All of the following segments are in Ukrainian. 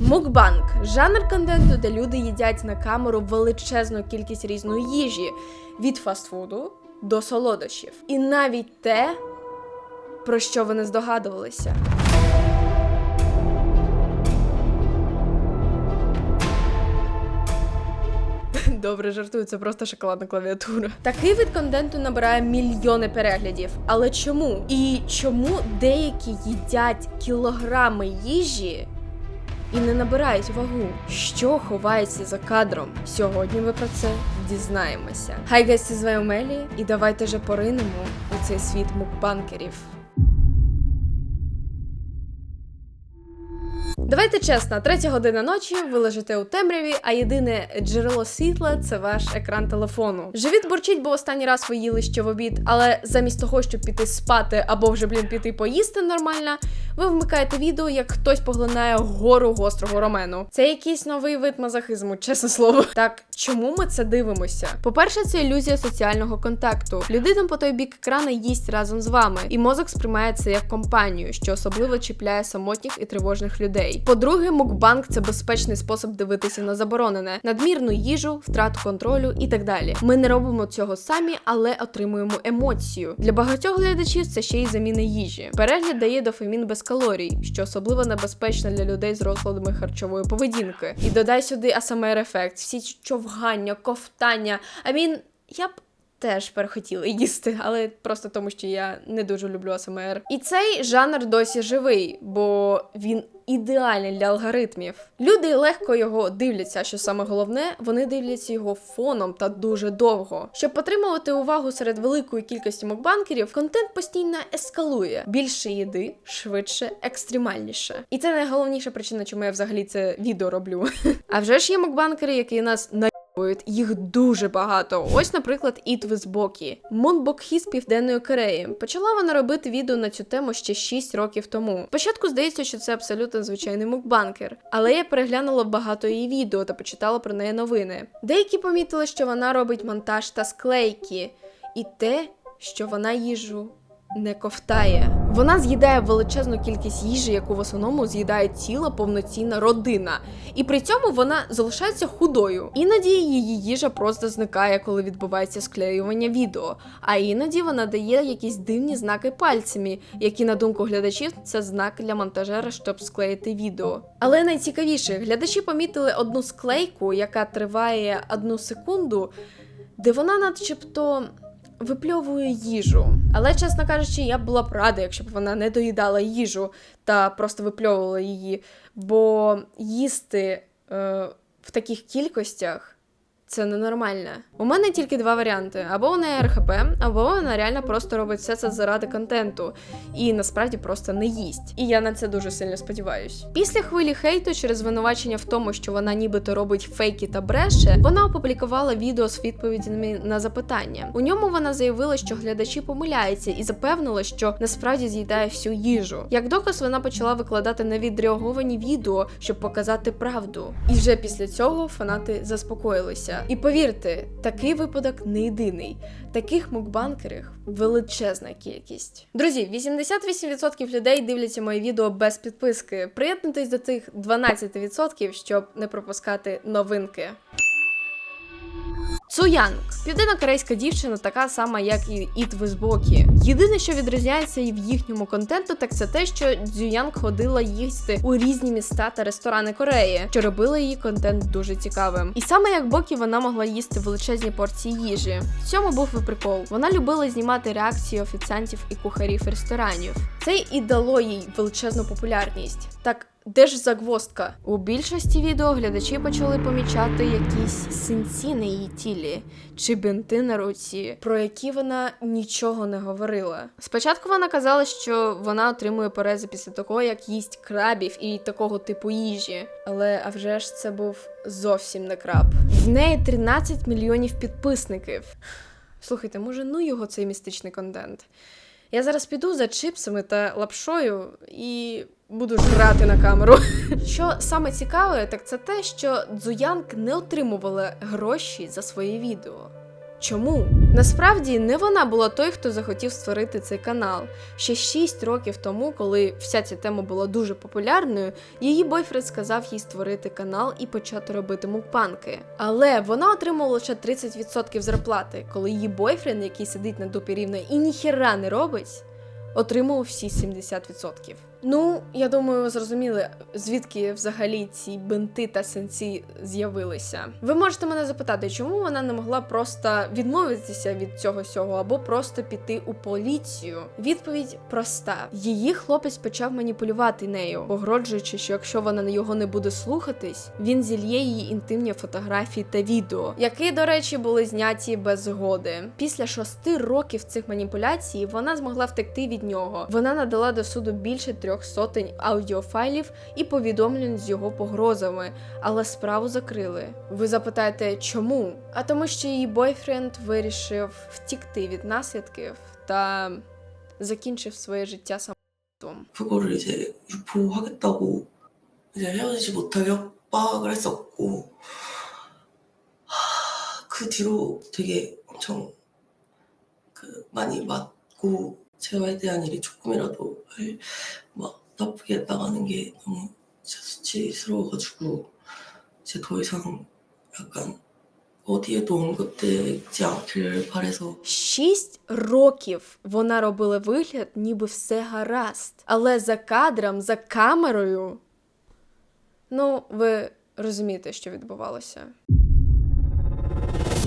Мукбанк жанр контенту, де люди їдять на камеру величезну кількість різної їжі від фастфуду до солодощів. І навіть те, про що ви не здогадувалися. Добре, жартую, це просто шоколадна клавіатура. Такий вид контенту набирає мільйони переглядів. Але чому? І чому деякі їдять кілограми їжі і не набирають вагу? Що ховається за кадром? Сьогодні ви про це дізнаємося. Хай гасті з вами Мелі, і давайте же поринемо у цей світ мукбанкерів. Давайте чесно, третя година ночі, ви лежите у темряві, а єдине джерело світла це ваш екран телефону. Живіт бурчить, бо останній раз ви їли ще в обід, але замість того, щоб піти спати або вже блін піти поїсти нормально, ви вмикаєте відео, як хтось поглинає гору гострого ромену. Це якийсь новий вид мазохизму, чесне слово. Так чому ми це дивимося? По-перше, це ілюзія соціального контакту. Людина по той бік екрана їсть разом з вами, і мозок сприймає це як компанію, що особливо чіпляє самотніх і тривожних людей. По-друге, мукбанк це безпечний спосіб дивитися на заборонене, надмірну їжу, втрату контролю і так далі. Ми не робимо цього самі, але отримуємо емоцію. Для багатьох глядачів це ще й заміна їжі. Перегляд дає дофамін без калорій, що особливо небезпечно для людей з розладами харчової поведінки. І додай сюди асмр ефект, всі човгання, ковтання. Амін, я б. Теж перехотіла їсти, але просто тому, що я не дуже люблю АСМР. І цей жанр досі живий, бо він ідеальний для алгоритмів. Люди легко його дивляться, що саме головне, вони дивляться його фоном та дуже довго. Щоб потримувати увагу серед великої кількості мукбанкерів, контент постійно ескалує. Більше їди, швидше, екстремальніше. І це найголовніша причина, чому я взагалі це відео роблю. А вже ж є мукбанкери, які нас на їх дуже багато. Ось, наприклад, Boki. Мунбокхі з Південної Кореї. Почала вона робити відео на цю тему ще 6 років тому. Спочатку здається, що це абсолютно звичайний мукбанкер, але я переглянула багато її відео та почитала про неї новини. Деякі помітили, що вона робить монтаж та склейки, і те, що вона їжу не ковтає. Вона з'їдає величезну кількість їжі, яку в основному з'їдає ціла повноцінна родина. І при цьому вона залишається худою. Іноді її їжа просто зникає, коли відбувається склеювання відео. А іноді вона дає якісь дивні знаки пальцями, які, на думку глядачів, це знак для монтажера, щоб склеїти відео. Але найцікавіше, глядачі помітили одну склейку, яка триває одну секунду, де вона начебто випльовує їжу. Але, чесно кажучи, я була б рада, якщо б вона не доїдала їжу та просто випльовувала її. Бо їсти е, в таких кількостях це ненормально. У мене тільки два варіанти: або вона РХП, або вона реально просто робить все це заради контенту і насправді просто не їсть. І я на це дуже сильно сподіваюсь. Після хвилі хейту через звинувачення в тому, що вона нібито робить фейки та бреше, вона опублікувала відео з відповідями на запитання. У ньому вона заявила, що глядачі помиляються, і запевнила, що насправді з'їдає всю їжу. Як доказ, вона почала викладати невідреаговані відео, щоб показати правду. І вже після цього фанати заспокоїлися. І повірте, такий випадок не єдиний. Таких мукбанкерів величезна кількість. Друзі, 88% людей дивляться мої відео без підписки. Приєднуйтесь до тих 12%, щоб не пропускати новинки. Цуянг південно-корейська дівчина, така сама, як і Іт Визбокі. Єдине, що відрізняється і в їхньому контенту, так це те, що Цзюянг ходила їсти у різні міста та ресторани Кореї, що робило її контент дуже цікавим. І саме як Бокі вона могла їсти величезні порції їжі. В цьому був і прикол. Вона любила знімати реакції офіціантів і кухарів ресторанів. Це і дало їй величезну популярність. Так. Де ж загвоздка? У більшості відео глядачі почали помічати якісь синці на її тілі чи бинти на руці, про які вона нічого не говорила. Спочатку вона казала, що вона отримує порези після того, як їсть крабів і такого типу їжі. Але а вже ж це був зовсім не краб. В неї 13 мільйонів підписників. Слухайте, може, ну його цей містичний контент. Я зараз піду за чипсами та лапшою і буду жрати на камеру. Що саме цікаве, так це те, що Дзуянк не отримувала гроші за своє відео. Чому? Насправді не вона була той, хто захотів створити цей канал. Ще 6 років тому, коли вся ця тема була дуже популярною, її бойфренд сказав їй створити канал і почати робити мукпанки. Але вона отримала лише 30% зарплати, коли її бойфренд, який сидить на дупі рівно і ніхіра не робить, отримував всі 70%. Ну, я думаю, ви зрозуміли, звідки взагалі ці бинти та сенці з'явилися. Ви можете мене запитати, чому вона не могла просто відмовитися від цього сього або просто піти у поліцію? Відповідь проста: її хлопець почав маніпулювати нею, погрожуючи, що якщо вона його не буде слухатись, він зільє її інтимні фотографії та відео, які, до речі, були зняті без згоди. Після шести років цих маніпуляцій вона змогла втекти від нього. Вона надала до суду більше трьох сотень аудіофайлів і повідомлень з його погрозами, але справу закрили. Ви запитаєте, чому? А тому, що її бойфренд вирішив втікти від наслідків та закінчив своє життя самотом. 그거를 이제 유포하겠다고 이제 헤어지지 못하게 협박을 했었고 하, 그 뒤로 되게 엄청 그 많이 맞고 재화에 대한 일이 조금이라도 할- 막 나쁘게 나가는 게 너무 진짜 수치스러워가지고 이제 더 이상 약간 어디에도 언급되지 않길 바래서 Шість років вона робила вигляд, ніби все гаразд. Але за кадром, за камерою. Ну, ви розумієте, що відбувалося.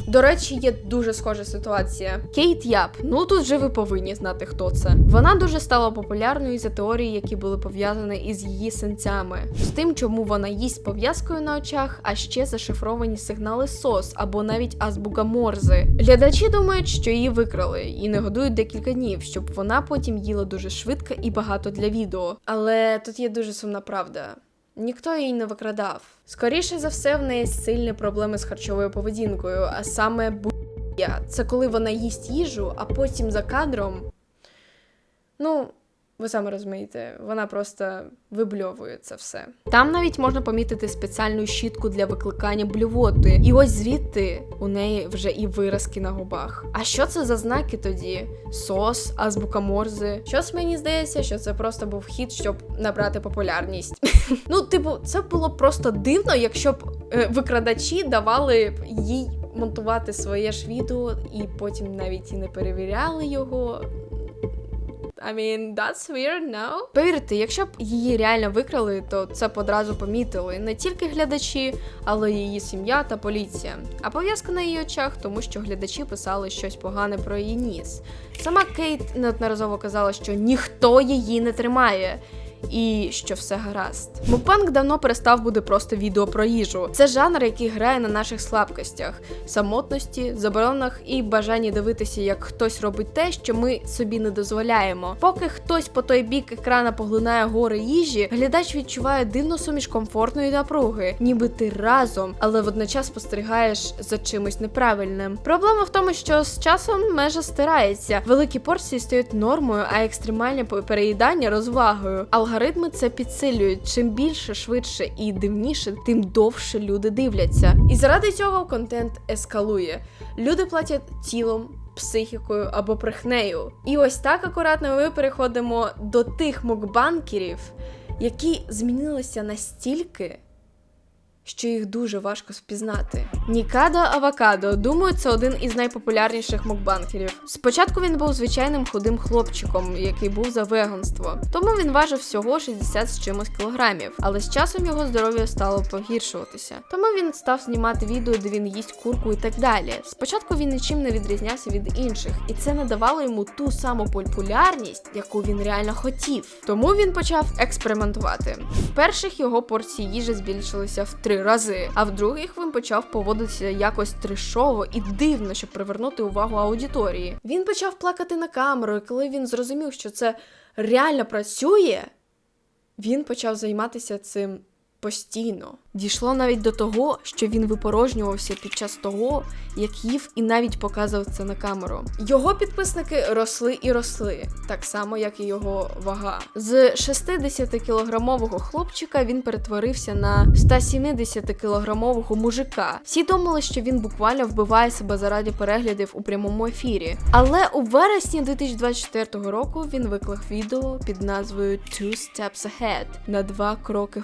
До речі, є дуже схожа ситуація. Кейт Яп, ну тут же ви повинні знати, хто це. Вона дуже стала популярною за теорії, які були пов'язані із її синцями, з тим, чому вона їсть пов'язкою на очах, а ще зашифровані сигнали СОС або навіть азбука Морзи. Глядачі думають, що її викрали і не годують декілька днів, щоб вона потім їла дуже швидко і багато для відео. Але тут є дуже сумна правда. Ніхто її не викрадав. Скоріше за все, в неї сильні проблеми з харчовою поведінкою, а саме буя. Це коли вона їсть їжу, а потім за кадром. Ну, ви самі розумієте, вона просто вибльовує це все. Там навіть можна помітити спеціальну щітку для викликання блювоти. І ось звідти у неї вже і виразки на губах. А що це за знаки тоді? Сос, азбука Морзи. Щось мені здається, що це просто був хід, щоб набрати популярність. Ну, типу, це було просто дивно, якщо б е, викрадачі давали їй монтувати своє ж відео і потім навіть і не перевіряли його. I mean, that's weird, no? Повірте, якщо б її реально викрали, то це б одразу помітили не тільки глядачі, але й її сім'я та поліція. А пов'язка на її очах, тому що глядачі писали щось погане про її ніс. Сама Кейт неодноразово казала, що ніхто її не тримає. І що все гаразд. Мукбанк давно перестав бути просто відео про їжу. Це жанр, який грає на наших слабкостях, самотності, заборонах і бажанні дивитися, як хтось робить те, що ми собі не дозволяємо. Поки хтось по той бік екрана поглинає гори їжі, глядач відчуває дивну суміш комфортної напруги, ніби ти разом, але водночас спостерігаєш за чимось неправильним. Проблема в тому, що з часом межа стирається, великі порції стають нормою, а екстремальне переїдання розвагою. Алгоритми це підсилюють. Чим більше, швидше і дивніше, тим довше люди дивляться. І заради цього контент ескалує. Люди платять тілом. Психікою або брехнею. І ось так акуратно ми переходимо до тих мукбанкерів, які змінилися настільки, що їх дуже важко впізнати. Нікадо Авокадо, думаю, це один із найпопулярніших мукбанкерів. Спочатку він був звичайним худим хлопчиком, який був за веганство, тому він важив всього 60 з чимось кілограмів. Але з часом його здоров'я стало погіршуватися. Тому він став знімати відео, де він їсть курку і так далі. Спочатку він нічим не відрізнявся від інших, і це не давало йому ту саму популярність, яку він реально хотів. Тому він почав експериментувати. В перших його порції їжі збільшилися в три рази, а в других він почав поводитися якось трешово і дивно, щоб привернути увагу аудиторії. Він почав плакати на камеру, і коли він зрозумів, що це реально працює, він почав займатися цим постійно. Дійшло навіть до того, що він випорожнювався під час того, як їв і навіть показував це на камеру. Його підписники росли і росли, так само як і його вага. З 60-кілограмового хлопчика він перетворився на 170-кілограмового мужика. Всі думали, що він буквально вбиває себе заради переглядів у прямому ефірі. Але у вересні 2024 року він виклав відео під назвою Two Steps Ahead на два кроки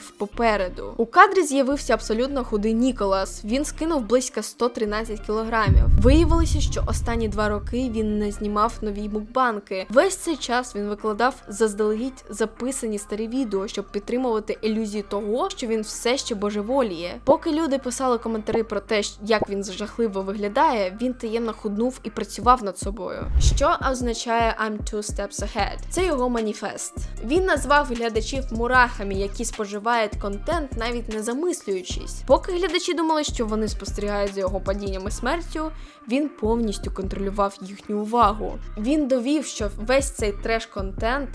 попереду. У кадрі з'явився абсолютно худий Ніколас. Він скинув близько 113 кілограмів. Виявилося, що останні два роки він не знімав нові мукбанки. Весь цей час він викладав заздалегідь записані старі відео, щоб підтримувати ілюзію того, що він все ще божеволіє. Поки люди писали коментарі про те, як він жахливо виглядає, він таємно худнув і працював над собою. Що означає I'm two steps ahead? Це його маніфест. Він назвав глядачів мурахами, які споживають контент, навіть не замислюючись. Поки глядачі думали, що вони спостерігають за його падінням і смертю, він повністю контролював їхню увагу. Він довів, що весь цей треш-контент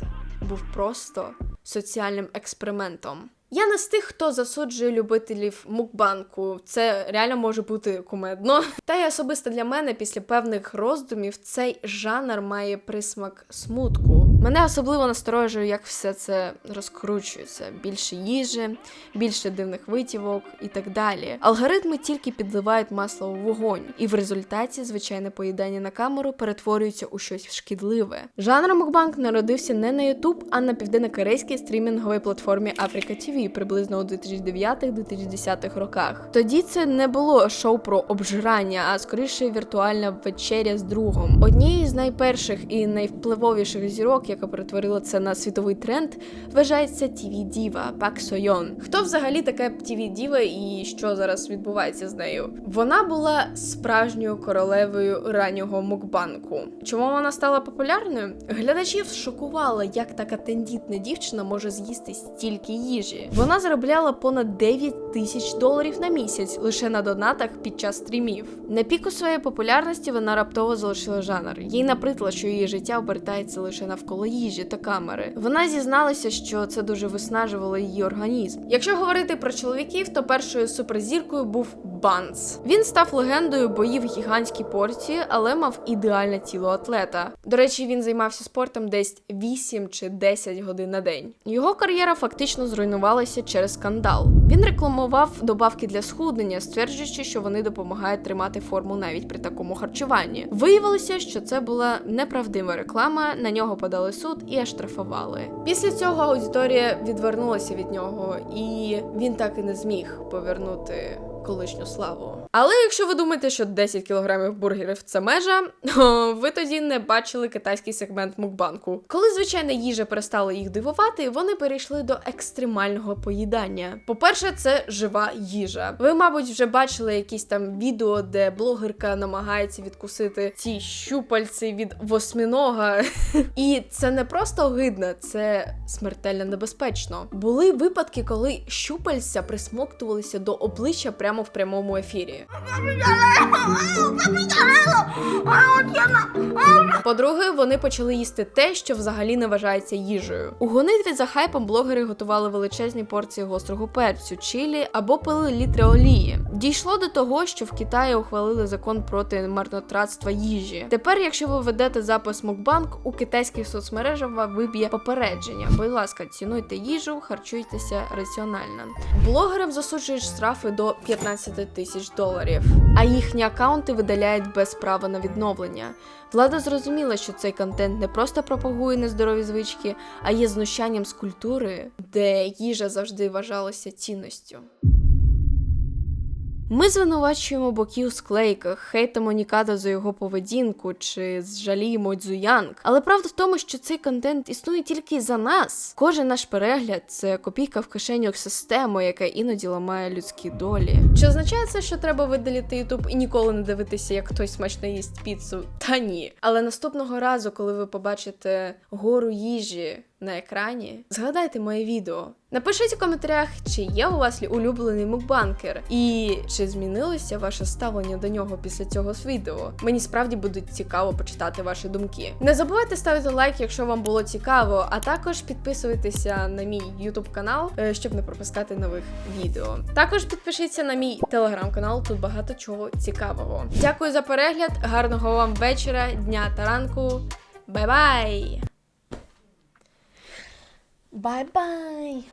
був просто соціальним експериментом. Я не з тих, хто засуджує любителів мукбанку. Це реально може бути кумедно. Та й особисто для мене, після певних роздумів, цей жанр має присмак смутку. Мене особливо насторожує, як все це розкручується: більше їжі, більше дивних витівок і так далі. Алгоритми тільки підливають масло у вогонь, і в результаті звичайне поїдання на камеру перетворюється у щось шкідливе. Жанр мукбанк народився не на YouTube, а на південнокорейській стрімінговій платформі Africa TV приблизно у 2009-2010 роках. Тоді це не було шоу про обжирання, а скоріше віртуальна вечеря з другом. Однією з найперших і найвпливовіших зірок, яка перетворила це на світовий тренд, вважається tv діва Пак Сойон. Хто взагалі така tv діва і що зараз відбувається з нею? Вона була справжньою королевою раннього мукбанку. Чому вона стала популярною? Глядачів шокувало, як така тендітна дівчина може з'їсти стільки їжі. Вона заробляла понад 9 тисяч доларів на місяць лише на донатах під час стрімів. На піку своєї популярності вона раптово залишила жанр. Їй наприклад, що її життя обертається лише навколо їжі та камери. Вона зізналася, що це дуже виснажувало її організм. Якщо говорити про чоловіків, то першою суперзіркою був Банс. Він став легендою, бо їв гігантські порції, але мав ідеальне тіло атлета. До речі, він займався спортом десь 8 чи 10 годин на день. Його кар'єра фактично зруйнувалася через скандал. Він рекламував добавки для схуднення, стверджуючи, що вони допомагають тримати форму навіть при такому харчуванні. Виявилося, що це була неправдива реклама. На нього подали суд і оштрафували. Після цього аудиторія відвернулася від нього, і він так і не зміг повернути колишню славу. Але якщо ви думаєте, що 10 кілограмів бургерів це межа, ви тоді не бачили китайський сегмент мукбанку. Коли звичайна їжа перестала їх дивувати, вони перейшли до екстремального поїдання. По-перше, це жива їжа. Ви, мабуть, вже бачили якісь там відео, де блогерка намагається відкусити ці щупальці від восьминога. І це не просто огидно, це смертельно небезпечно. Були випадки, коли щупальця присмоктувалися до обличчя прямо в прямому ефірі. 我翻不下来了！哎呦，我翻不下来了！哎呦，我天哪！По-друге, вони почали їсти те, що взагалі не вважається їжею. У гонитві за хайпом блогери готували величезні порції гострого перцю, чилі або пили літри олії. Дійшло до того, що в Китаї ухвалили закон проти марнотратства їжі. Тепер, якщо ви ведете запис мукбанк, у китайських соцмережах вам виб'є попередження. Будь ласка, цінуйте їжу, харчуйтеся раціонально. Блогерам засуджують штрафи до 15 тисяч доларів, а їхні акаунти видаляють без права на відновлення. Влада зрозуміла, що цей контент не просто пропагує нездорові звички, а є знущанням з культури, де їжа завжди вважалася цінністю. Ми звинувачуємо Бокі у склейках, хейтимо Нікада за його поведінку чи жаліємо Дзуянг. Але правда в тому, що цей контент існує тільки за нас. Кожен наш перегляд це копійка в кишеню системи, яка іноді ламає людські долі. Чи означає це, що треба видалити Ютуб і ніколи не дивитися, як хтось смачно їсть піцу? Та ні. Але наступного разу, коли ви побачите гору їжі на екрані, згадайте моє відео. Напишіть у коментарях, чи є у вас улюблений мукбанкер, і чи змінилося ваше ставлення до нього після цього відео. Мені справді буде цікаво почитати ваші думки. Не забувайте ставити лайк, якщо вам було цікаво, а також підписуйтеся на мій YouTube канал, е, щоб не пропускати нових відео. Також підпишіться на мій телеграм-канал, тут багато чого цікавого. Дякую за перегляд, гарного вам вечора, дня та ранку. Бай-бай! Бай-бай!